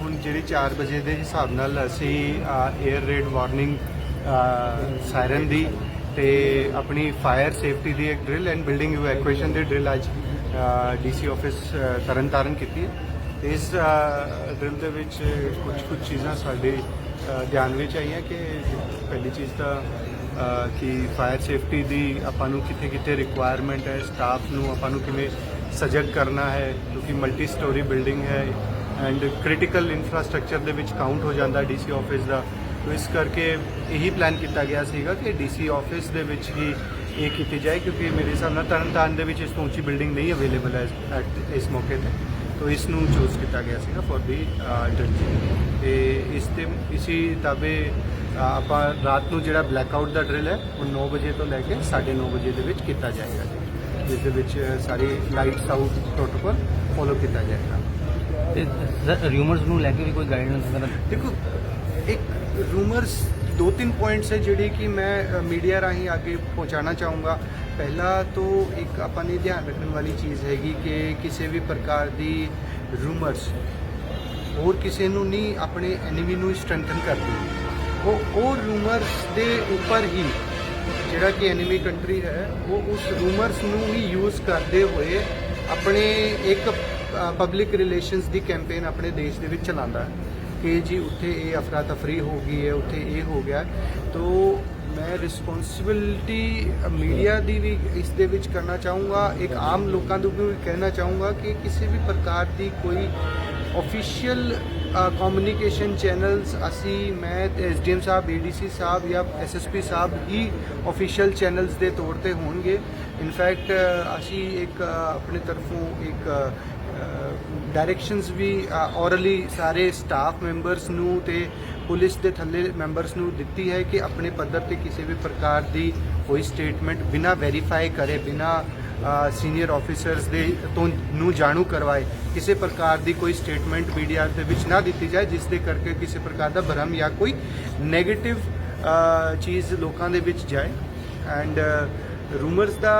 ਹੁਣ ਜਿਹੜੀ 4 ਵਜੇ ਦੇ ਹਿਸਾਬ ਨਾਲ ਅਸੀਂ 에ਅਰ ਰੇਡ ਵਾਰਨਿੰਗ ਸਾਇਰਨ ਦੀ ਤੇ ਆਪਣੀ ਫਾਇਰ ਸੇਫਟੀ ਦੀ ਇੱਕ ਡਰਿਲ ਐਂਡ ਬਿਲਡਿੰਗ ਇਵੈਕੂਏਸ਼ਨ ਦੀ ਡਰਿਲ ਅੱਜ ਡੀਸੀ ਆਫਿਸ ਤਰਨਤਾਰਨ ਕੀਤੀ ਹੈ। ਤੇ ਇਸ ਡਰਿਲ ਦੇ ਵਿੱਚ ਕੁਝ ਕੁਝ ਚੀਜ਼ਾਂ ਸਾਡੇ ਅ, ਧਿਆਨ ਵਿੱਚ ਆਈਆਂ ਕਿ ਪਹਿਲੀ ਚੀਜ਼ ਤਾਂ ਕਿ ਫਾਇਰ ਸੇਫਟੀ ਦੀ ਆਪਾਂ ਨੂੰ ਕਿੱਥੇ ਕਿੱਥੇ ਰਿਕੁਆਇਰਮੈਂਟ ਹੈ ਸਟਾਫ ਨੂੰ ਆਪਾਂ ਨੂੰ ਕਿਵੇਂ ਸਜਗ ਕਰਨਾ ਹੈ ਕਿਉਂਕਿ ਮਲਟੀ ਸਟੋਰੀ ਬਿਲਡਿੰਗ ਹੈ ਐਂਡ ਕ੍ਰਿਟੀਕਲ ਇਨਫਰਾਸਟ੍ਰਕਚਰ ਦੇ ਵਿੱਚ ਕਾਊਂਟ ਹੋ ਜਾਂਦਾ ਡੀਸੀ ਆਫਿਸ ਦਾ। ਤੋ ਇਸ ਕਰਕੇ ਇਹੀ ਪਲਾਨ ਕੀਤਾ ਗਿਆ ਸੀਗਾ ਕਿ ਡੀਸੀ ਆਫਿਸ ਦੇ ਵਿੱਚ ਹੀ ਇਹ ਕੀਤੀ ਜਾਏ, ਕਿਉਂਕਿ ਮੇਰੇ ਹਿਸਾਬ ਨਾਲ ਤਰਨਤਾਰਨ ਦੇ ਵਿੱਚ ਇਸ ਤੋਂ ਉੱਚੀ ਬਿਲਡਿੰਗ ਨਹੀਂ ਅਵੇਲੇਬਲ ਹੈ at ਇਸ ਮੌਕੇ ਤੇ। ਤੋ ਇਸ ਨੂੰ ਚੂਜ਼ ਕੀਤਾ ਗਿਆ ਸੀਗਾ ਫॉर ਦੀ ਇੰਟਰਨਸ਼ਿਪ ਤੇ ਇਸ ਤੇ, ਇਸੀ ਤਾਬੇ ਆਪਾਂ ਰਾਤ ਨੂੰ ਜਿਹੜਾ ਬਲੈਕ ਆਊਟ ਦਾ ਡਰਿਲ ਹੈ, ਉਹ 9 ਵਜੇ ਤੋਂ ਲੈ ਕੇ 9:30 ਵਜੇ ਦੇ ਵਿੱਚ ਕੀਤਾ ਜਾਏਗਾ। ਜੀ ਜਿਸ ਦੇ ਵਿੱਚ ਸਾਰੀ ਲਾਈਟਸ ਆਊਟ ਪ੍ਰੋਟੋਕੋਲ ਫੋਲੋ ਕੀਤਾ ਜਾਏਗਾ। ਤੇ ਰਿਊਮਰਸ ਨੂੰ ਲੈ ਕੇ ਵੀ ਕੋਈ ਗਾਈਡਲਾਈਨਸ ਵਗੈਰਾ ਦੇਖੋ, ਇੱਕ ਰੂਮਰਸ ਦੋ ਤਿੰਨ ਪੁਆਇੰਟਸ ਹੈ ਜਿਹੜੇ ਕਿ ਮੈਂ ਮੀਡੀਆ ਰਾਹੀਂ ਅੱਗੇ ਪਹੁੰਚਾਉਣਾ ਚਾਹੂੰਗਾ। ਪਹਿਲਾ ਤੋਂ ਇੱਕ ਆਪਾਂ ਨੇ ਧਿਆਨ ਰੱਖਣ ਵਾਲੀ ਚੀਜ਼ ਹੈਗੀ ਕਿ ਕਿਸੇ ਵੀ ਪ੍ਰਕਾਰ ਦੀ ਰੂਮਰਸ ਹੋਰ ਕਿਸੇ ਨੂੰ ਨਹੀਂ, ਆਪਣੇ ਐਨੀਮੀ ਨੂੰ ਸਟਰੈਂਥਨ ਕਰਦੀ। ਉਹ ਉਹ ਰੂਮਰਸ ਦੇ ਉੱਪਰ ਹੀ ਜਿਹੜਾ ਕਿ ਐਨੀਮੀ ਕੰਟਰੀ ਹੈ, ਉਹ ਉਸ ਰੂਮਰਸ ਨੂੰ ਹੀ ਯੂਜ਼ ਕਰਦੇ ਹੋਏ ਆਪਣੇ ਇੱਕ ਪਬਲਿਕ ਰਿਲੇਸ਼ਨਸ ਦੀ ਕੈਂਪੇਨ ਆਪਣੇ ਦੇਸ਼ ਦੇ ਵਿੱਚ ਚਲਾਉਂਦਾ ਹੈ। ਕਿ ਜੀ ਉੱਥੇ ਇਹ ਅਫਰਾ ਤਫਰੀ ਹੋ ਗਈ ਹੈ, ਉੱਥੇ ਇਹ ਹੋ ਗਿਆ ਤੋ ਮੈਂ ਰਿਸਪੌਂਸਿਬਿਲਟੀ ਮੀਡੀਆ ਦੀ ਵੀ ਇਸ ਦੇ ਵਿੱਚ ਕਰਨਾ ਚਾਹੂੰਗਾ। ਇੱਕ ਆਮ ਲੋਕਾਂ ਨੂੰ ਵੀ ਕਹਿਣਾ ਚਾਹੂੰਗਾ ਕਿ ਕਿਸੇ ਵੀ ਪ੍ਰਕਾਰ ਦੀ ਕੋਈ ਆਫੀਸ਼ੀਅਲ ਕਮਿਊਨੀਕੇਸ਼ਨ ਚੈਨਲਸ ਅਸੀਂ ਮੈਂ ਐਸਡੀਐਮ ਸਾਹਿਬ ਏਡੀਸੀ ਸਾਹਿਬ ਜਾਂ ਐਸਐਸਪੀ ਸਾਹਿਬ ਹੀ ਆਫੀਸ਼ੀਅਲ ਚੈਨਲਸ ਦੇ ਤੌਰ ਤੇ ਹੋਣਗੇ। ਇਨਫੈਕਟ ਅਸੀਂ ਇੱਕ ਆਪਣੇ ਤਰਫੋਂ ਇੱਕ ਡਾਇਰੈਕਸ਼ਨਸ ਵੀ ਔਰਲੀ ਸਾਰੇ ਸਟਾਫ ਮੈਂਬਰਸ ਨੂੰ ਤੇ ਪੁਲਿਸ ਦੇ ਥੱਲੇ ਮੈਂਬਰਸ ਨੂੰ ਦਿੱਤੀ ਹੈ ਕਿ ਆਪਣੇ ਪੱਧਰ ਤੇ ਕਿਸੇ ਵੀ ਪ੍ਰਕਾਰ ਦੀ ਕੋਈ ਸਟੇਟਮੈਂਟ ਬਿਨਾ ਵੈਰੀਫਾਈ ਕਰੇ, ਬਿਨਾ ਸੀਨੀਅਰ ਆਫੀਸਰਸ ਦੇ ਤੋਂ ਨੂੰ ਜਾਣੂ ਕਰਵਾਏ, ਕਿਸੇ ਪ੍ਰਕਾਰ ਦੀ ਕੋਈ ਸਟੇਟਮੈਂਟ ਮੀਡੀਆ ਦੇ ਵਿੱਚ ਨਾ ਦਿੱਤੀ ਜਾਏ, ਜਿਸ ਦੇ ਕਰਕੇ ਕਿਸੇ ਪ੍ਰਕਾਰ ਦਾ ਭਰਮ ਜਾਂ ਕੋਈ 네ਗੇਟਿਵ ਚੀਜ਼ ਲੋਕਾਂ ਦੇ ਵਿੱਚ ਜਾਏ। ਐਂਡ ਰੂਮਰਸ ਦਾ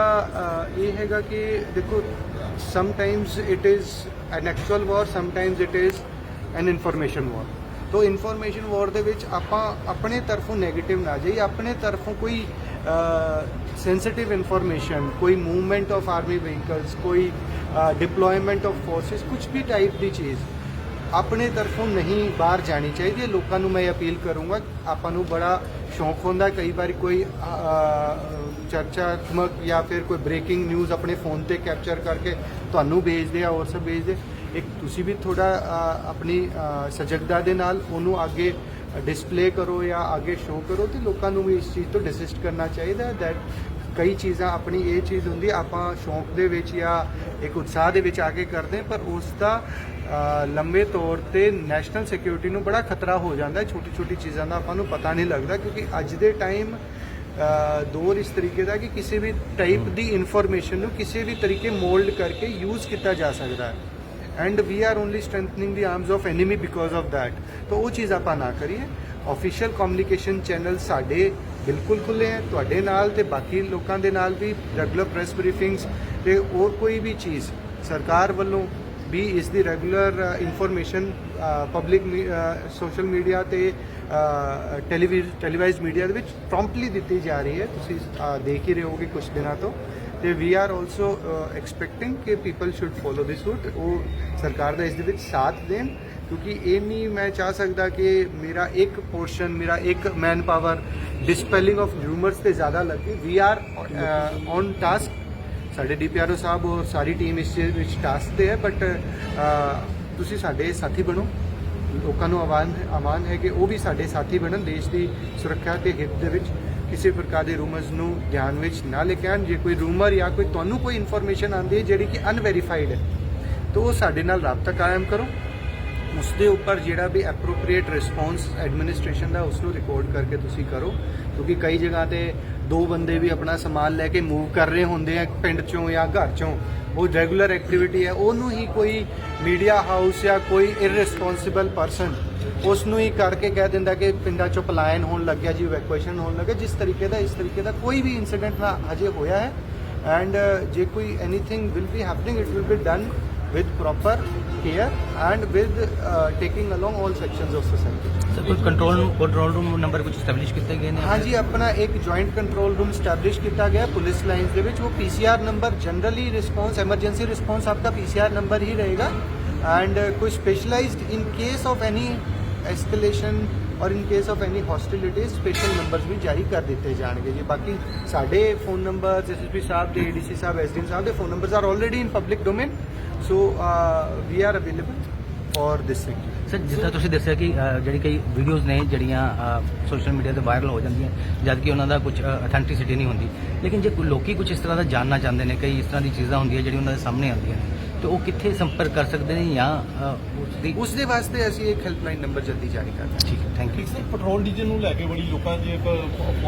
ਇਹ ਹੈਗਾ ਕਿ ਦੇਖੋ sometimes it is an actual war sometimes it is an information war ਤੋ ਇਨਫੋਰਮੇਸ਼ਨ ਵਾਰ ਦੇ ਵਿੱਚ ਆਪਾਂ ਆਪਣੇ ਤਰਫੋਂ 네ਗੇਟਿਵ ਨਾ ਜਾਈ ਆਪਣੇ ਤਰਫੋਂ ਕੋਈ ਸੈਂਸਿਟਿਵ ਇਨਫੋਰਮੇਸ਼ਨ ਕੋਈ ਮੂਵਮੈਂਟ ਆਫ ਆਰਮੀ ਵਹੀਕਲਸ ਕੋਈ ਡਿਪਲੋਇਮੈਂਟ ਆਫ ਫੋਰਸਸ ਕੁਝ ਵੀ ਟਾਈਪ ਦੀ ਚੀਜ਼ ਆਪਣੇ ਤਰਫੋਂ ਨਹੀਂ ਬਾਹਰ ਜਾਣੀ ਚਾਹੀਦੀ। ਹੈ ਲੋਕਾਂ ਨੂੰ ਮੈਂ ਅਪੀਲ ਕਰੂੰਗਾ, ਆਪਾਂ ਨੂੰ ਬੜਾ ਸ਼ੌਂਕ ਹੁੰਦਾ, ਕਈ ਵਾਰੀ ਕੋਈ ਚਰਚਾਤਮਕ ਜਾਂ ਫਿਰ ਕੋਈ ਬ੍ਰੇਕਿੰਗ ਨਿਊਜ਼ ਆਪਣੇ ਫੋਨ ਤੇ ਕੈਪਚਰ ਕਰਕੇ ਤੁਹਾਨੂੰ ਭੇਜਦੇ ਆ ਹੋਰ ਸਭ ਭੇਜਦੇ ਇੱਕ ਤੁਸੀਂ ਵੀ ਥੋੜਾ ਆਪਣੀ ਅ, ਸਜਗਤਾ ਦੇ ਨਾਲ ਉਹਨੂੰ ਅੱਗੇ ਡਿਸਪਲੇ ਕਰੋ ਜਾਂ ਅੱਗੇ ਸ਼ੋਅ ਕਰੋ ਤੇ ਲੋਕਾਂ ਨੂੰ ਵੀ ਇਸ ਚੀਜ਼ ਤੋਂ ਡਿਸਿਸਟ ਕਰਨਾ ਚਾਹੀਦਾ ਦੈਟ ਕਈ ਚੀਜ਼ਾਂ ਆਪਣੀ ਇਹ ਚੀਜ਼ ਹੁੰਦੀ ਆਪਾਂ ਸ਼ੌਂਕ ਦੇ ਵਿੱਚ ਜਾਂ ਇੱਕ ਉਤਸ਼ਾਹ ਦੇ ਵਿੱਚ ਆ ਕੇ ਕਰਦੇ ਪਰ ਉਸ ਦਾ ਅ, ਲੰਬੇ ਤੌਰ ਤੇ ਨੈਸ਼ਨਲ ਸਿਕਿਉਰਿਟੀ ਨੂੰ ਬੜਾ ਖਤਰਾ ਹੋ ਜਾਂਦਾ ਛੋਟੀ ਛੋਟੀ ਚੀਜ਼ਾਂ ਦਾ ਆਪਾਂ ਨੂੰ ਪਤਾ ਨਹੀਂ ਲੱਗਦਾ ਕਿਉਂਕਿ ਅੱਜ ਦੇ ਟਾਈਮ ਦੌਰ ਇਸ ਤਰੀਕੇ ਦਾ ਕਿ ਕਿਸੇ ਵੀ ਟਾਈਪ ਦੀ ਇਨਫੋਰਮੇਸ਼ਨ ਨੂੰ ਕਿਸੇ ਵੀ ਤਰੀਕੇ ਮੋਲਡ ਕਰਕੇ ਯੂਜ਼ ਕੀਤਾ ਜਾ ਸਕਦਾ ਹੈ। And we are only strengthening the arms of enemy because of that ਤਾਂ ਉਹ ਚੀਜ਼ ਆਪਾਂ ਨਾ ਕਰੀਏ। ਆਫੀਸ਼ੀਅਲ ਕਮਿਊਨੀਕੇਸ਼ਨ ਚੈਨਲ ਸਾਡੇ ਬਿਲਕੁਲ ਖੁੱਲੇ ਹੈ। ਤੁਹਾਡੇ ਨਾਲ ਤੇ ਬਾਕੀ ਲੋਕਾਂ ਦੇ ਨਾਲ ਵੀ। ਰੈਗੂਲਰ ਪ੍ਰੈਸ ਬਰੀਫਿੰਗਸ ਤੇ ਹੋਰ ਕੋਈ ਵੀ ਚੀਜ਼ ਸਰਕਾਰ ਵੱਲੋਂ ਵੀ ਇਸ ਦੀ regular information public social media ਤੇ ਟੈਲੀਵਿਜ਼ਨ ਟੈਲੀਵਾਈਜ਼ਡ ਮੀਡੀਆ ਦੇ ਵਿੱਚ ਪ੍ਰੋਮਪਟਲੀ ਦਿੱਤੀ ਜਾ ਰਹੀ ਹੈ। ਤੁਸੀਂ uh, ਦੇਖ ਹੀ ਰਹੇ ਹੋਗੇ ਕੁਝ ਦਿਨਾਂ ਤੋਂ। ਤੇ ਵੀ ਆਰ ਆਲਸੋ ਐਕਸਪੈਕਟਿੰਗ ਕਿ people should follow this route ਉਹ ਸਰਕਾਰ ਦਾ ਇਸ ਦੇ ਵਿੱਚ ਸਾਥ ਦੇਣ, ਕਿਉਂਕਿ ਇਹ ਨਹੀਂ ਮੈਂ ਚਾਹ ਸਕਦਾ ਕਿ ਮੇਰਾ ਇੱਕ ਪੋਰਸ਼ਨ ਮੇਰਾ ਇੱਕ man power dispelling of rumours ਤੇ ਜ਼ਿਆਦਾ ਲੱਗੇ। ਵੀ ਆਰ ਔਨ ਟਾਸਕ ਸਾਡੇ ਡੀਪੀਆਰਓ ਸਾਹਿਬ ਔਰ ਸਾਰੀ ਟੀਮ ਇਸ ਵਿੱਚ ਟਾਸਕ ਤੇ ਹੈ ਬਟ ਤੁਸੀਂ ਸਾਡੇ ਸਾਥੀ ਬਣੋ। ਲੋਕਾਂ ਨੂੰ ਆਵਾਨ ਆਵਾਨ ਹੈ ਕਿ ਉਹ ਵੀ ਸਾਡੇ ਸਾਥੀ ਬਣਨ ਦੇਸ਼ ਦੀ ਸੁਰੱਖਿਆ ਤੇ ਹਿੱਤ ਦੇ ਵਿੱਚ। ਕਿਸੇ ਪ੍ਰਕਾਰ ਦੇ ਰੂਮਰਸ ਨੂੰ ਧਿਆਨ ਵਿੱਚ ਨਾ ਲੈ ਕੇ ਆਉਣ। ਜੇ ਕੋਈ ਰੂਮਰ ਜਾਂ ਕੋਈ, ਤੁਹਾਨੂੰ ਕੋਈ ਇਨਫੋਰਮੇਸ਼ਨ ਆਉਂਦੀ ਹੈ ਜਿਹੜੀ ਕਿ ਅਨਵੈਰੀਫਾਈਡ ਹੈ, ਤਾਂ ਉਹ ਸਾਡੇ ਨਾਲ ਰਾਬਤਾ ਕਾਇਮ ਕਰੋ। ਉਸ ਦੇ ਉੱਪਰ ਜਿਹੜਾ ਵੀ ਐਪਰੋਪ੍ਰੀਏਟ ਰਿਸਪੌਂਸ ਐਡਮਿਨਿਸਟ੍ਰੇਸ਼ਨ ਦਾ ਉਸ ਨੂੰ ਰਿਕਾਰਡ ਕਰਕੇ ਤੁਸੀਂ ਕਰੋ, ਕਿਉਂਕਿ ਕਈ ਜਗ੍ਹਾ ਤੇ ਦੋ ਬੰਦੇ ਵੀ ਆਪਣਾ ਸਮਾਨ ਲੈ ਕੇ ਮੂਵ ਕਰ ਰਹੇ ਹੁੰਦੇ ਆ, ਪਿੰਡ ਚੋਂ ਜਾਂ ਘਰ ਚੋਂ। ਉਹ ਰੈਗੂਲਰ ਐਕਟੀਵਿਟੀ ਹੈ, ਉਹਨੂੰ ਹੀ ਕੋਈ ਮੀਡੀਆ ਹਾਊਸ ਜਾਂ ਕੋਈ ਇਰਰਿਸਪੌਂਸਿਬਲ ਪਰਸਨ ਉਸ ਨੂੰ ਹੀ ਕਰਕੇ ਕਹਿ ਦਿੰਦਾ ਕਿ ਪਿੰਡਾਂ ਚੋਂ ਪਲਾਇਨ ਹੋਣ ਲੱਗਿਆ ਜੀ ਇਵੈਕੂਏਸ਼ਨ ਹੋਣ ਲੱਗਾ ਜਿਸ ਤਰੀਕੇ ਦਾ, ਇਸ ਤਰੀਕੇ ਦਾ ਕੋਈ ਵੀ ਇਨਸੀਡੈਂਟ ਨਾ ਹਜੇ ਹੋਇਆ ਹੈ। ਐਂਡ ਜੇ ਕੋਈ anything will be happening it will be done with proper care and with uh, taking along all sections of society. Sir ਕੋਈ ਕੰਟਰੋਲ ਕੰਟਰੋਲ ਰੂਮ ਨੰਬਰ ਕੁਝ ਸਟੈਬਲਿਸ਼ ਕੀਤੇ ਗਏ ਨੇ ਹਾਂਜੀ ਆਪਣਾ ਇੱਕ ਜੁਆਇੰਟ ਕੰਟਰੋਲ ਰੂਮ ਸਟੈਬਲਿਸ਼ ਕੀਤਾ ਗਿਆ ਪੁਲਿਸ ਲਾਈਨਸ ਦੇ ਵਿੱਚ ਉਹ PCR number generally response emergency response ਆਪਦਾ ਪੀਸੀਆਰ ਨੰਬਰ ਹੀ ਰਹੇਗਾ ਐਂਡ ਕੋਈ specialised in case of any escalation or in case of any hostility special numbers ਵੀ ਜਾਰੀ ਕਰ ਦਿੱਤੇ ਜਾਣਗੇ ਜੀ। ਬਾਕੀ ਸਾਡੇ ਫੋਨ ਨੰਬਰ ਐਸਐਸਪੀ ਸਾਹਿਬ ਦੇ ਏਡੀਸੀ ਸਾਹਿਬ ਐਸਡੀਐਮ ਸਾਹਿਬ ਦੇ phone numbers are already in public domain so we are available for this sector sir ਜਿਸ ਤਰ੍ਹਾਂ ਤੁਸੀਂ ਦੱਸਿਆ ਕਿ ਅ, ਜਿਹੜੀ ਕਈ ਵੀਡੀਓਜ਼ ਨੇ ਜਿਹੜੀਆਂ ਸੋਸ਼ਲ ਮੀਡੀਆ ਤੇ ਵਾਇਰਲ ਹੋ ਜਾਂਦੀਆਂ ਜਦ ਕਿ ਉਹਨਾਂ ਦਾ ਕੁਝ ਅਥੈਂਟਿਸਿਟੀ ਨਹੀਂ ਹੁੰਦੀ। ਲੇਕਿਨ ਜੇ ਕੋਈ ਲੋਕੀ ਕੁਝ ਇਸ ਤਰ੍ਹਾਂ ਦਾ ਜਾਣਨਾ ਚਾਹੁੰਦੇ ਨੇ ਕਈ ਇਸ ਤਰ੍ਹਾਂ ਦੀ ਚੀਜ਼ਾਂ ਹੁੰਦੀਆਂ ਜਿਹੜੀ ਉਹਨਾਂ ਦੇ ਸਾਹਮਣੇ ਆਉਂਦੀਆਂ ਨੇ ਤੇ ਉਹ ਕਿੱਥੇ ਸੰਪਰਕ ਕਰ ਸਕਦੇ ਨੇ ਜਾਂ ਅ, ਉਸ ਦੀ ਉਸ ਦੇ ਵਾਸਤੇ ਅਸੀਂ ਇੱਕ ਹੈਲਪਲਾਈਨ ਨੰਬਰ ਜਲਦੀ ਜਾਰੀ ਕਰ ਦਾਂਗੇ। ਠੀਕ ਹੈ thank you sir petrol diesel ਨੂੰ ਲੈ ਕੇ ਬੜੀ ਲੋਕਾਂ 'ਚ ਇੱਕ